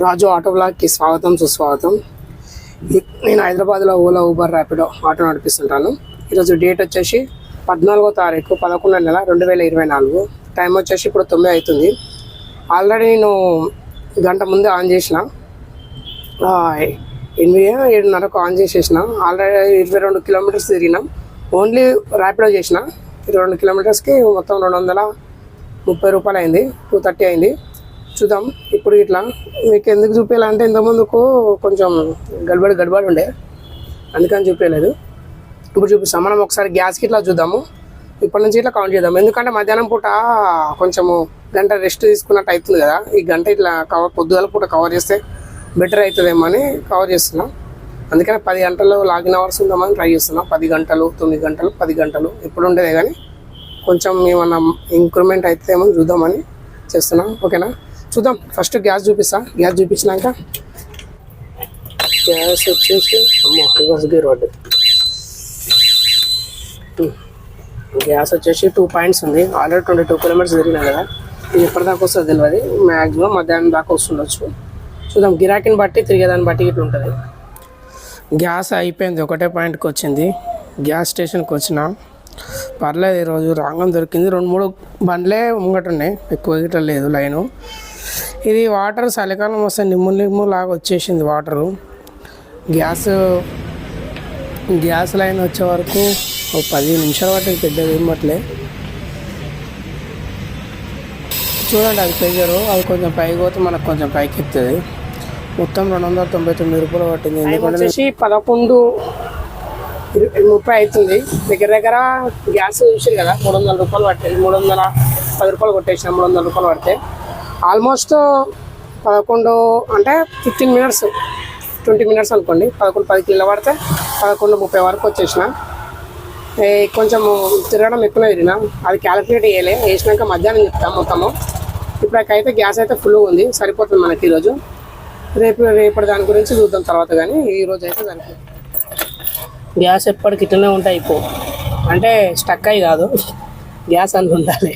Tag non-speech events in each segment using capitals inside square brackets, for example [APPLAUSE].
రాజు auto బ్లాగ్కి స్వాగతం సుస్వాగతం. నేను హైదరాబాద్లో ఓలా ఊబర్ ర్యాపిడో ఆటో నడిపిస్తుంటాను. ఈరోజు డేట్ వచ్చేసి పద్నాలుగో తారీఖు పదకొండో నెల రెండు వేల ఇరవై నాలుగు. టైం వచ్చేసి ఇప్పుడు తొమ్మిది అవుతుంది. ఆల్రెడీ నేను గంట ముందే ఆన్ చేసిన. ఎనిమిది ఏడున్నరకు ఆన్ చేసేసిన. ఆల్రెడీ ఇరవై రెండు కిలోమీటర్స్ తిరిగినాం. ఓన్లీ ర్యాపిడో చేసిన. ఇరవై రెండు కిలోమీటర్స్కి మొత్తం రెండు వందల ముప్పై రూపాయలు అయింది టూ థర్టీ అయింది. చూద్దాం. ఇప్పుడు ఇట్లా మీకు ఎందుకు చూపించాలంటే ఇంతకుముందుకు కొంచెం గడబడి గడబడి ఉండే. అందుకని చూపించలేదు ఇప్పుడు చూపిస్తాం మనం ఒకసారి గ్యాస్కి ఇట్లా చూద్దాము. ఇప్పటి నుంచి ఇట్లా కౌంట్ చేద్దాం ఎందుకంటే మధ్యాహ్నం పూట కొంచెము గంట రెస్ట్ తీసుకున్నట్టు అవుతుంది కదా. ఈ గంట ఇట్లా కవర్ పొద్దుగల పూట కవర్ చేస్తే బెటర్ అవుతుందేమో అని కవర్ చేస్తున్నాం. అందుకని పది గంటలు లాగిన్ అవర్స్ ఉందామని ట్రై చేస్తున్నాం. పది గంటలు తొమ్మిది గంటలు పది గంటలు ఎప్పుడు ఉండేదే కానీ కొంచెం ఏమన్నా ఇంక్రిమెంట్ అవుతుందేమో చూద్దామని చేస్తున్నాం. ఓకేనా? చూద్దాం. ఫస్ట్ గ్యాస్ చూపిస్తా. గ్యాస్ చూపించినాక గ్యాస్ వచ్చేసి అమ్మో రివర్స్ గేర్ గ్యాస్ వచ్చేసి టూ పాయింట్స్ ఉంది. ఆల్రెడీ ట్వంటీ టూ కిలోమీటర్స్ తిరిగినా కదా ఇది ఎప్పటిదాకా వస్తుందో తెలియదు మ్యాక్సిమం మధ్యాహ్నం దాకా వస్తుండొచ్చు. చూద్దాం. గిరాకీని బట్టి తిరిగేదాన్ని బట్టి ఇట్లా ఉంటుంది. గ్యాస్ అయిపోయింది. ఒకటే పాయింట్కి వచ్చింది. గ్యాస్ స్టేషన్కి వచ్చిన. పర్లేదు ఈరోజు రాంగం దొరికింది. రెండు మూడు బండ్లే ముంగట ఉన్నాయి. ఎక్కువ గిట్ల లేదు లైను. ఇది వాటర్ చలికాలం వస్తే నిమ్ము నిమ్ము లాగా వచ్చేసింది వాటరు. గ్యాస్ గ్యాస్ లైన్ వచ్చే వరకు ఒక పది నిమిషాల పట్టి పెద్దగా ఏం పట్టలే చూడండి అది ప్రెజరు అది కొంచెం పైకి పోతే మనకు కొంచెం పైకి ఎక్కుతుంది మొత్తం రెండు వందల తొంభై తొమ్మిది రూపాయలు పట్టింది. ఎందుకంటే వచ్చేసి పదకొండు ముప్పై అవుతుంది. దగ్గర దగ్గర గ్యాస్ చూసారు కదా మూడు వందల రూపాయలు పట్టింది మూడు వందల పది రూపాయలు కొట్టేసిన మూడు వందల రూపాయలు పడితే. ఆల్మోస్ట్ పదకొండు అంటే ఫిఫ్టీన్ మినిట్స్ ట్వంటీ మినిట్స్ అనుకోండి. పదకొండు పది కిలో పడితే పదకొండు ముప్పై వరకు వచ్చేసిన. కొంచెం తిరగడం ఎక్కువ తిరిగిన. అది క్యాలిక్యులేట్ చేయలే. వేసినాక మధ్యాహ్నం చెప్తాం మొత్తము. ఇప్పటికైతే గ్యాస్ అయితే ఫుల్ ఉంది. సరిపోతుంది మనకి ఈరోజు. రేపు రేపటి దాని గురించి చూద్దాం తర్వాత కానీ ఈరోజు అయితే సరిపోతుంది. గ్యాస్ ఎప్పటికి ఇట్లనే ఉంటాయి ఇప్పుడు అంటే స్టక్ అయ్యి కాదు. గ్యాస్ అంత ఉండాలి.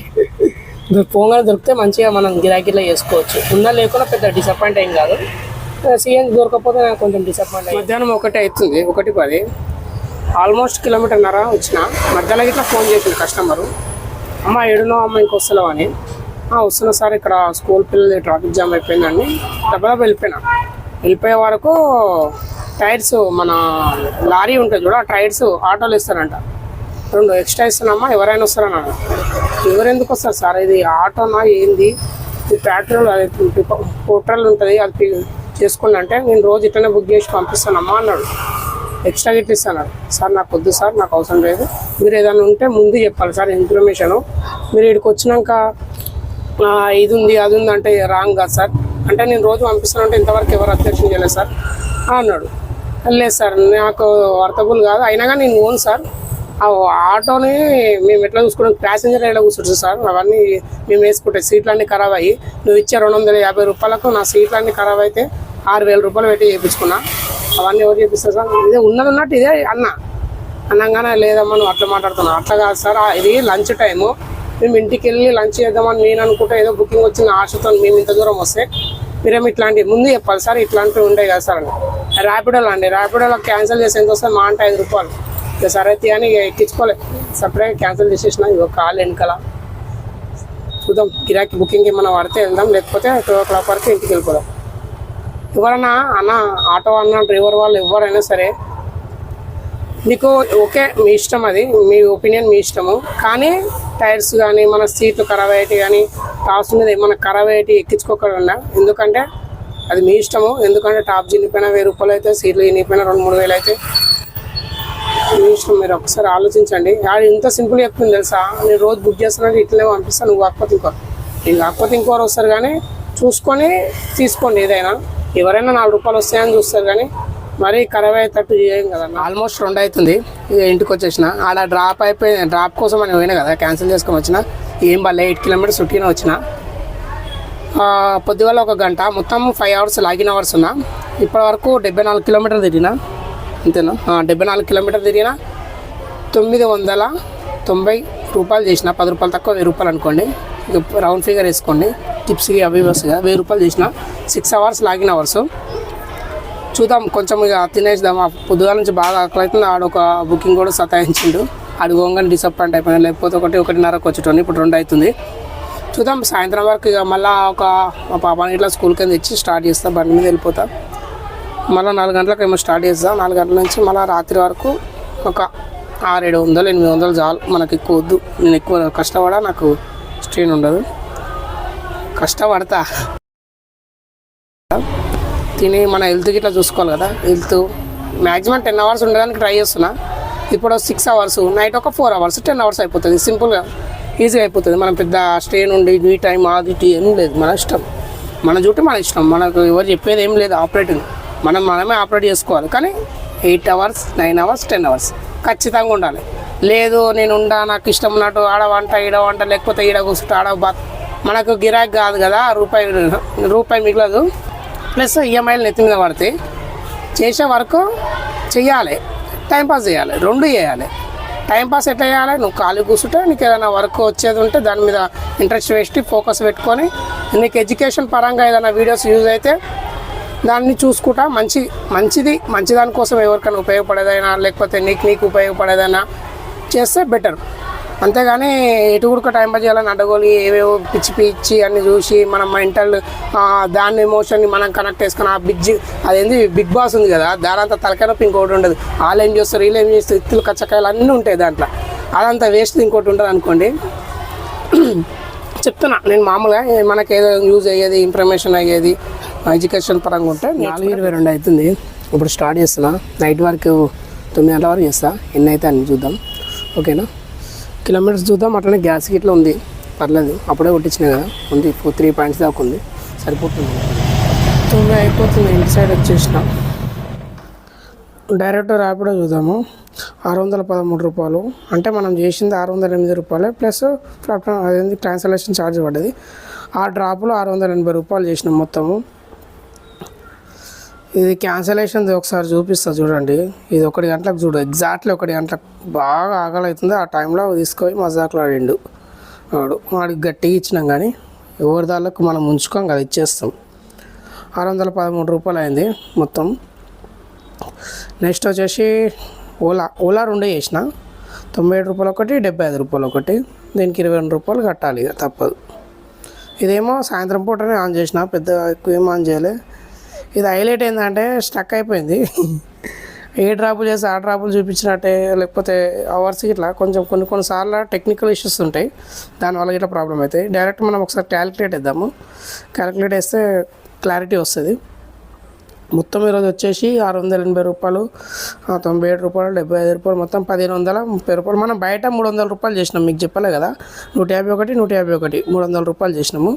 పోగానే దొరికితే మంచిగా మనం గిరాకీలో చేసుకోవచ్చు ఉన్నా లేకుండా పెద్ద డిసప్పాయింట్ ఏం కాదు. సీఎన్ దొరకకపోతే నాకు కొంచెం డిసప్పాయింట్ మధ్యాహ్నం ఒకటి అవుతుంది ఒకటి పది. ఆల్మోస్ట్ కిలోమీటర్న్నర వచ్చిన. మధ్యలో ఇట్లా ఫోన్ చేసింది కస్టమరు. అమ్మ ఏడునో అమ్మ ఇంకొస్తలేవు అని. వస్తున్నా సార్ ఇక్కడ స్కూల్ పిల్లలు ట్రాఫిక్ జామ్ అయిపోయిందండి. డబ్బా వెళ్ళిపోయినా. వెళ్ళిపోయే వరకు టైర్స్ మన లారీ ఉంటుంది చూడ ఆ టైర్స్ ఆటోలు ఇస్తారంట రెండు ఎక్స్ట్రా ఇస్తున్నామా ఎవరైనా వస్తారని ఎవరు ఎందుకు వస్తారు సార్? ఇది ఆటోనా ఏంది? పెట్రోల్ అది పెట్రోల్ ఉంటుంది అది చేసుకోండి అంటే నేను రోజు ఇట్లనే బుక్ చేసి పంపిస్తానమ్మా అన్నాడు. ఎక్స్ట్రా గిట్ ఇస్తాను సార్ నాకు వద్దు సార్ నాకు అవసరం లేదు. మీరు ఏదైనా ఉంటే ముందు చెప్పాలి సార్ ఇన్ఫర్మేషను. మీరు ఇక్కడికి వచ్చినాక ఇది ఉంది అది ఉంది అంటే రాంగ్ కాదు సార్. అంటే నేను రోజు పంపిస్తాను అంటే ఇంతవరకు ఎవరు అబ్జెక్షన్ చేయలేదు సార్. అన్నాడు. లేదు సార్ నాకు వర్తబుల్ కాదు. అయినా కానీ నేను ఓన్ సార్. ఆ ఆటోని మేము ఎట్లా చూసుకున్నాం? ప్యాసింజర్ ఎలా కూర్చుంటుంది సార్? అవన్నీ మేము వేసుకుంటే సీట్లన్నీ ఖరాబ్ అయ్యి నువ్వు ఇచ్చే రెండు వందల యాభై రూపాయలకు నా సీట్లన్నీ ఖరాబ్ అయితే ఆరు వేల రూపాయలు పెట్టి చేయించుకున్నా. అవన్నీ ఎవరు చేపిస్తారు సార్? ఇదే ఉన్నది ఉన్నట్టు ఇదే అన్న. అనగానే లేదమ్మా నువ్వు అట్లా మాట్లాడుతున్నావు. అట్లా కాదు సార్ ఇది లంచ్ టైము. మేము ఇంటికి వెళ్ళి లంచ్ చేద్దామని నేను అనుకుంటే ఏదో బుకింగ్ వచ్చిన ఆశతో మేము ఇంత దూరం వస్తే మీరేమి ఇట్లాంటివి ముందు చెప్పాలి సార్ ఇట్లాంటివి ఉంటాయి కదా సార్ అని. ర్యాపిడోలో అండి ర్యాపిడోలో క్యాన్సిల్ చేసి ఎంత మా అంటే ఐదు రూపాయలు. ఇక సరే అయితే అని ఇక ఎక్కించుకోలే. సపరేట్ క్యాన్సిల్ చేసేసిన ఇక కాల్ వెనకాల. చూద్దాం గిరాకీ బుకింగ్ ఏమైనా పడితే వెళ్దాం లేకపోతే టూ ఓ క్లాక్ వరకు ఇంటికి వెళ్ళిపోదాం. ఎవరన్నా అన్న ఆటో అన్న డ్రైవర్ వాళ్ళు ఎవరైనా సరే మీకు ఓకే మీ ఇష్టం అది మీ ఒపీనియన్ మీ ఇష్టము. కానీ టైర్స్ కానీ మన సీట్లు ఖరాబ్ అయ్యేటి కానీ టాప్స్ మీద ఏమైనా ఖరాబ్ అయ్యేటి ఎక్కించుకోకుండా ఎందుకంటే అది మీ ఇష్టము. ఎందుకంటే టాప్ చినిపోయినా వెయ్యి రూపాయలు అయితే సీట్లు చినిపోయినా రెండు మూడు వేలు అయితే మీ ఇష్టం మీరు ఒకసారి ఆలోచించండి. అది ఇంత సింపుల్ చెప్తుంది తెలుసా? నేను రోజు బుక్ చేస్తానంటే ఇట్లనే పంపిస్తాను నువ్వు కాకపోతే ఇంకో. నేను కాకపోతే ఇంకోరు వస్తారు కానీ చూసుకొని తీసుకోండి ఏదైనా. ఎవరైనా నాలుగు రూపాయలు వస్తాయని చూస్తారు కానీ మరీ ఖరాబ్ అయ్యేటట్టు చేయం కదా ఆల్మోస్ట్ రెండు అవుతుంది. ఇక ఇంటికి వచ్చేసిన. ఆడ డ్రాప్ అయిపోయి డ్రాప్ కోసం అని పోయినా కదా క్యాన్సిల్ చేసుకొని వచ్చిన. ఏం బాగా ఎయిట్ కిలోమీటర్స్ ఉట్టిన వచ్చిన. పొద్దుగల పొద్దుగాల ఒక గంట మొత్తం ఫైవ్ అవర్స్ లాగిన్ అవర్స్ ఉన్నా. ఇప్పటి వరకు డెబ్బై నాలుగు కిలోమీటర్లు తిరిగినా. అంతేనా? డెబ్బై నాలుగు కిలోమీటర్లు తిరిగిన తొమ్మిది వందల తొంభై రూపాయలు చేసిన పది రూపాయలు తక్కువ వెయ్యి రూపాయలు అనుకోండి. ఇక రౌండ్ ఫిగర్ వేసుకోండి. టిప్స్కి అవి వస్తాయి వెయ్యి రూపాయలు చేసిన సిక్స్ అవర్స్ లాగిన్ అవర్స్. చూద్దాం కొంచెం ఇక తినేద్దాం. ఆ పొద్దుగాల నుంచి బాగా ఆకలి అవుతుంది. ఆడొక బుకింగ్ కూడా సతాయించిండు. ఆడు డిసప్పాయింట్ అయిపోయింది లేకపోతే ఒకటి ఒకటిన్నరకు వచ్చేటోని ఇప్పుడు రెండు అవుతుంది. చూద్దాం సాయంత్రం వరకు ఇక మళ్ళీ ఒక మా పాపని ఇట్లా స్కూల్ కింద స్టార్ట్ చేస్తా బండి మీద వెళ్ళిపోతా. మళ్ళీ నాలుగు గంటలకు ఏమో స్టార్ట్ చేస్తాం నాలుగు గంటల నుంచి మళ్ళీ రాత్రి వరకు ఒక ఆరేడు వందలు ఎనిమిది వందలు చాలు. మనకి ఎక్కువ వద్దు. నేను ఎక్కువ కష్టపడా నాకు స్ట్రెయిన్ ఉండదు. కష్టపడతా. తిని మన హెల్త్కి ఇట్లా చూసుకోవాలి కదా. హెల్త్ మ్యాక్సిమం టెన్ అవర్స్ ఉండడానికి ట్రై చేస్తున్నా. ఇప్పుడు సిక్స్ అవర్స్ నైట్ ఒక ఫోర్ అవర్స్ టెన్ అవర్స్ అయిపోతుంది. సింపుల్గా ఈజీగా అయిపోతుంది. మనం పెద్ద స్ట్రెయిన్ ఉండి ఈ టైం అది ఏం లేదు. మన ఇష్టం. మన చుట్టూ మన ఇష్టం. మనకు ఎవరు చెప్పేది ఏం లేదు. ఆపరేటింగ్ మనం మనమే ఆపరేట్ చేసుకోవాలి. కానీ eight hours nine hours ten hours ఖచ్చితంగా ఉండాలి. లేదు నేను ఉండా నాకు ఇష్టం ఉన్నట్టు ఆడ వంట ఈడ వంట లేకపోతే ఈడ కూర్చుంటే ఆడ బా మనకు గిరాకీ కాదు కదా రూపాయి రూపాయి మిగలదు. ప్లస్ ఈఎంఐలు నెత్తి మీద పడతాయి చేసే వరకు చేయాలి టైంపాస్ చేయాలి. రెండు చేయాలి. టైంపాస్ ఎట్లా చేయాలి? నువ్వు ఖాళీ కూర్చుంటే నీకు ఏదైనా వర్క్ వచ్చేది ఉంటే దాని మీద ఇంట్రెస్ట్ వేసి ఫోకస్ పెట్టుకొని నీకు ఎడ్యుకేషన్ పరంగా ఏదైనా వీడియోస్ యూజ్ అయితే దాన్ని చూసుకుంటా మంచి మంచిది మంచి దానికోసం ఎవరికైనా ఉపయోగపడేదైనా లేకపోతే నీకు నీకు ఉపయోగపడేదైనా చేస్తే బెటర్ అంతేగాని ఎటు కూడా టైం పాస్ చేయాలని అడ్డగోలి ఏవేవో పిచ్చి పిచ్చి అన్ని చూసి మనం మెంటల్ దాని ఎమోషన్ని మనం కనెక్ట్ చేసుకుని ఆ బిగ్ అదేంది బిగ్ బాస్ ఉంది కదా దానంతా తలకాయ నొప్పి ఇంకోటి ఉండదు. వాళ్ళు ఏం చేస్తారు వీళ్ళు ఏం చేస్తారు ఇత్తులు కచ్చకాయలు అన్నీ ఉంటాయి దాంట్లో. అదంతా వేస్ట్ ఇంకోటి ఉంటుంది అనుకోండి. [CLEARS THROAT] చెప్తున్నా నేను మామూలుగా మనకి ఏదో యూజ్ అయ్యేది ఇన్ఫర్మేషన్ అయ్యేది ఎడ్యుకేషన్ పరంగా ఉంటే నాలుగు ఇరవై రెండు అవుతుంది. ఇప్పుడు స్టార్ట్ చేస్తున్నా. నైట్ వరకు తొమ్మిది గంటల వరకు చేస్తా. ఎన్ని అయితే అన్ని చూద్దాం. ఓకేనా? కిలోమీటర్స్ చూద్దాం. అట్లనే గ్యాస్ గిట్లా ఉంది. పర్లేదు. అప్పుడే కొట్టించిన కదా. ఉంది. ఫోర్ త్రీ పాయింట్స్ దాకా ఉంది. సరిపోతుంది. తొమ్మిది అయిపోతుంది. ఇంటి సైడ్ వచ్చేసిన. డైరెక్ట్ ర్యాపిడో చూద్దాము. ఆరు వందల పదమూడు రూపాయలు. అంటే మనం చేసింది ఆరు వందల ఎనిమిది రూపాయలే. ప్లస్ ప్లాట్ఫామ్ అదేంటి ట్రాన్స్లేషన్ ఛార్జ్ పడ్డది. ఆ డ్రాప్లో ఆరు వందల ఎనభై రూపాయలు చేసినాం మొత్తము. ఇది క్యాన్సలేషన్ ఒకసారి చూపిస్తా చూడండి. ఇది ఒకటి గంటలకు చూడు. ఎగ్జాక్ట్లీ ఒకటి గంటలకు బాగా ఆకలి అవుతుంది ఆ టైంలో తీసుకొని మజాకులు ఆడిండు. వాడు వాడికి గట్టిగా ఇచ్చినాం కానీ ఎవరి దాళ్ళకు మనం ఉంచుకోం కదా ఇచ్చేస్తాం. ఆరు వందల పదమూడు రూపాయలు అయింది మొత్తం. నెక్స్ట్ వచ్చేసి ఓలా. ఓలా రెండే చేసిన. తొంభై ఏడు రూపాయలు ఒకటి డెబ్బై ఐదు రూపాయలు ఒకటి. దీనికి ఇరవై రెండు రూపాయలు కట్టాలి ఇక తప్పదు. ఇదేమో సాయంత్రం పూటనే ఆన్ చేసిన పెద్ద ఎక్కువ ఏం ఆన్ చేయలే. ఇది హైలైట్ ఏంటంటే స్టక్ అయిపోయింది. ఏ డ్రాపులు చేసి ఆ డ్రాపులు చూపించినట్టే లేకపోతే అవర్స్ ఇట్లా కొంచెం కొన్ని కొన్నిసార్లు టెక్నికల్ ఇష్యూస్ ఉంటాయి. దానివల్ల ఇట్లా ప్రాబ్లం అవుతాయి. డైరెక్ట్ మనం ఒకసారి క్యాలిక్యులేట్ ఇద్దాము క్యాలిక్యులేట్ వేస్తే క్లారిటీ వస్తుంది. మొత్తం ఈరోజు వచ్చేసి ఆరు వందల ఎనభై రూపాయలు తొంభై ఏడు రూపాయలు డెబ్బై ఐదు రూపాయలు మొత్తం పదిహేను వందల ముప్పై రూపాయలు. మనం బయట మూడు వందల రూపాయలు చేసినాం మీకు చెప్పలే కదా. నూట యాభై ఒకటి నూట యాభై ఒకటి మూడు వందల రూపాయలు చేసినాము.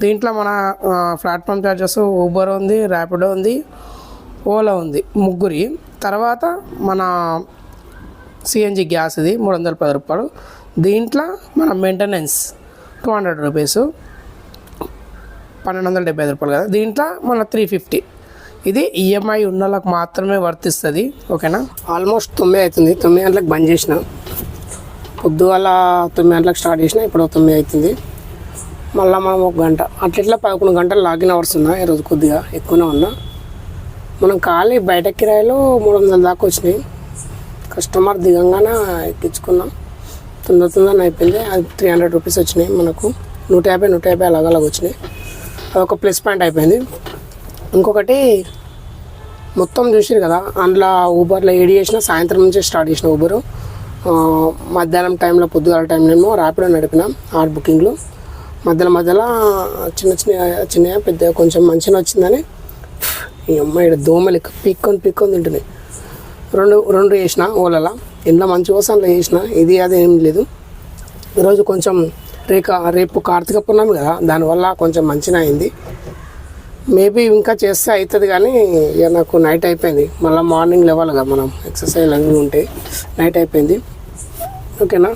దీంట్లో మన ప్లాట్ఫామ్ చార్జెస్ ఊబర్ ఉంది ర్యాపిడో ఉంది ఓలా ఉంది ముగ్గురి. తర్వాత మన సిఎన్జి గ్యాస్ ఇది మూడు వందల పది రూపాయలు. దీంట్లో మన మెయింటెనెన్స్ టూ హండ్రెడ్ రూపీస్ పన్నెండు వందల డెబ్బై ఐదు రూపాయలు కదా. దీంట్లో మన త్రీ ఫిఫ్టీ ఇది ఈఎంఐ ఉన్న వాళ్ళకి మాత్రమే వర్తిస్తుంది ఓకేనా? ఆల్మోస్ట్ తొమ్మిది అవుతుంది తొమ్మిది గంటలకు బంద్ చేసిన. పొద్దుగాల తొమ్మిది గంటలకు స్టార్ట్ చేసిన ఇప్పుడు తొమ్మిది అవుతుంది మళ్ళీ మనం ఒక గంట అట్లా ఇట్లా పదకొండు గంటలు లాగిన్ అవర్స్ ఉన్నా ఈరోజు కొద్దిగా ఎక్కువనే ఉన్నా. మనం ఖాళీ బయట కిరాయిలు మూడు వందల దాకా వచ్చినాయి. కస్టమర్ దిగంగానే ఎక్కించుకున్నాం. తొందర తొందర అయిపోయింది. అది త్రీ హండ్రెడ్ రూపీస్ వచ్చినాయి మనకు. నూట యాభై నూట యాభై అలాగ అలాగ వచ్చినాయి. అదొక ప్లస్ పాయింట్ అయిపోయింది. ఇంకొకటి మొత్తం చూసారు కదా అందులో ఊబర్లో ఏడి చేసిన సాయంత్రం నుంచే స్టార్ట్ చేసిన ఊబరు. మధ్యాహ్నం టైంలో పొద్దుగాల టైంలో ర్యాపిడో నడిపినాం ఆర్ బుకింగ్లు. మధ్యలో మధ్యలో చిన్న చిన్న చిన్న పెద్ద కొంచెం మంచిగా వచ్చిందని ఈ అమ్మాయి దోమలు ఎక్కువ పిక్కొని పిక్కొని తింటున్నాయి రెండు రెండు వేసిన ఓలలో. ఇంట్లో మంచి కోసం అందులో చేసిన ఇది అది ఏం లేదు. ఈరోజు కొంచెం రేక రేపు కార్తీక పూర్ణమి కదా దానివల్ల కొంచెం మంచిగా అయింది మేబీ ఇంకా చేస్తే అవుతుంది కానీ ఇక నాకు నైట్ అయిపోయింది. మళ్ళీ మార్నింగ్ లేవాలి కదా మనం ఎక్సర్సైజ్ అన్నీ ఉంటాయి నైట్ అయిపోయింది. ఓకేనా?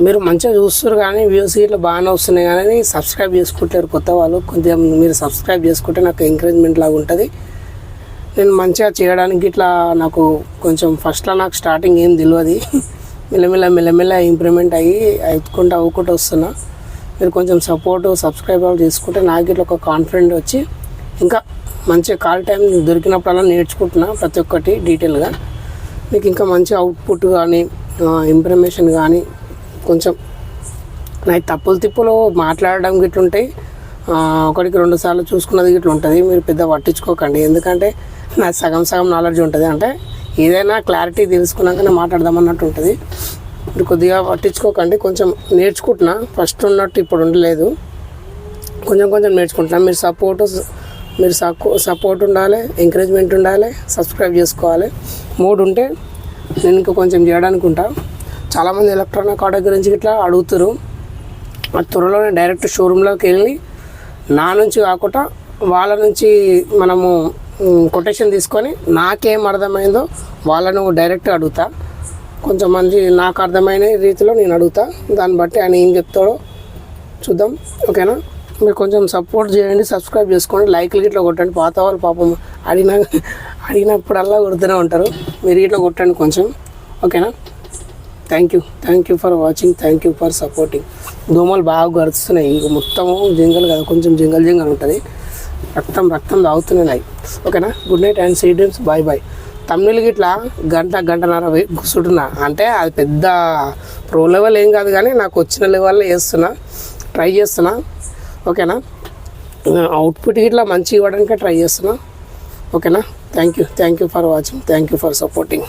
మీరు మంచిగా చూస్తారు కానీ వ్యూస్ ఇట్లా బాగానే వస్తున్నాయి కానీ సబ్స్క్రైబ్ చేసుకుంటారు కొత్త వాళ్ళు. కొంచెం మీరు సబ్స్క్రైబ్ చేసుకుంటే నాకు ఎంకరేజ్మెంట్ లాగా ఉంటుంది. నేను మంచిగా చేయడానికి ఇట్లా నాకు కొంచెం ఫస్ట్లో నాకు స్టార్టింగ్ ఏం తెలియదు [LAUGHS] మెల్లమెల్ల మెల్లమెల్ల ఇంప్రూవ్మెంట్ అయ్యి అవుతుకుంటా అవ్వకుండా వస్తున్నా. మీరు కొంచెం సపోర్ట్ సబ్స్క్రైబర్ చేసుకుంటే నాకు ఇట్లా ఒక కాన్ఫిడెంట్ వచ్చి ఇంకా మంచిగా కాల్ టైం దొరికినప్పుడల్లా నేర్చుకుంటున్నా ప్రతి ఒక్కటి డీటెయిల్గా మీకు ఇంకా మంచి అవుట్పుట్ కానీ ఇన్ఫర్మేషన్ కానీ కొంచెం నాకు తప్పులు తిప్పులు మాట్లాడడం గిట్ల ఉంటాయి. ఒకరికి ఒకటికి రెండు సార్లు చూసుకున్నది గిట్ల ఉంటుంది. మీరు పెద్ద పట్టించుకోకండి. ఎందుకంటే నాకు సగం సగం నాలెడ్జ్ ఉంటుంది. అంటే ఏదైనా క్లారిటీ తెలుసుకున్నాకనే మాట్లాడదామన్నట్టు ఉంటుంది. మీరు కొద్దిగా పట్టించుకోకండి. కొంచెం నేర్చుకుంటున్నా. ఫస్ట్ ఉన్నట్టు ఇప్పుడు ఉండలేదు. కొంచెం కొంచెం నేర్చుకుంటున్నాను మీరు సపోర్ట్ మీరు సపోర్ట్ ఉండాలి ఎంకరేజ్మెంట్ ఉండాలి సబ్స్క్రైబ్ చేసుకోవాలి. మూడు ఉంటే నేను ఇంకా కొంచెం చేయడానికి ఉంటా. చాలామంది ఎలక్ట్రానిక్ ఆర్డర్ గురించి ఇట్లా అడుగుతారు. ఆ త్వరలోనే డైరెక్ట్ షోరూంలోకి వెళ్ళి నా నుంచి కాకుండా వాళ్ళ నుంచి మనము కొటేషన్ తీసుకొని నాకేం అర్థమైందో వాళ్ళను డైరెక్ట్ అడుగుతా. కొంచెం మంచి నాకు అర్థమైన రీతిలో నేను అడుగుతా. దాన్ని బట్టి ఆయన ఏం చెప్తాడో చూద్దాం. ఓకేనా? మీరు కొంచెం సపోర్ట్ చేయండి సబ్స్క్రైబ్ చేసుకోండి లైక్లు ఇట్లా కొట్టండి. పాత వాళ్ళు పాపం అడిగిన అడిగినప్పుడల్లా కొడుతూనే ఉంటారు. మీరు ఇట్లా కొట్టండి కొంచెం. ఓకేనా? Thank you thank you for watching thank you for supporting దోమలు బాగా గడుస్తున్నాయి ఇక మొత్తము జింగల్ కదా కొంచెం జింగల్ జింగల్ ఉంటుంది. రక్తం రక్తం తాగుతున్నాయి. ఓకేనా? Good night and see dreams bye bye తమిళ గిట్లా గంట గంటన్నర కూర్చుంటున్నా. అంటే అది పెద్ద ప్రో లెవెల్ ఏం కాదు కానీ నాకు వచ్చిన లెవెల్లో చేస్తున్నా. ట్రై చేస్తున్నా. ఓకేనా? అవుట్పుట్ ఇట్లా మంచి ఇవ్వడానికే ట్రై చేస్తున్నా. ఓకేనా? Thank you thank you for watching thank you for supporting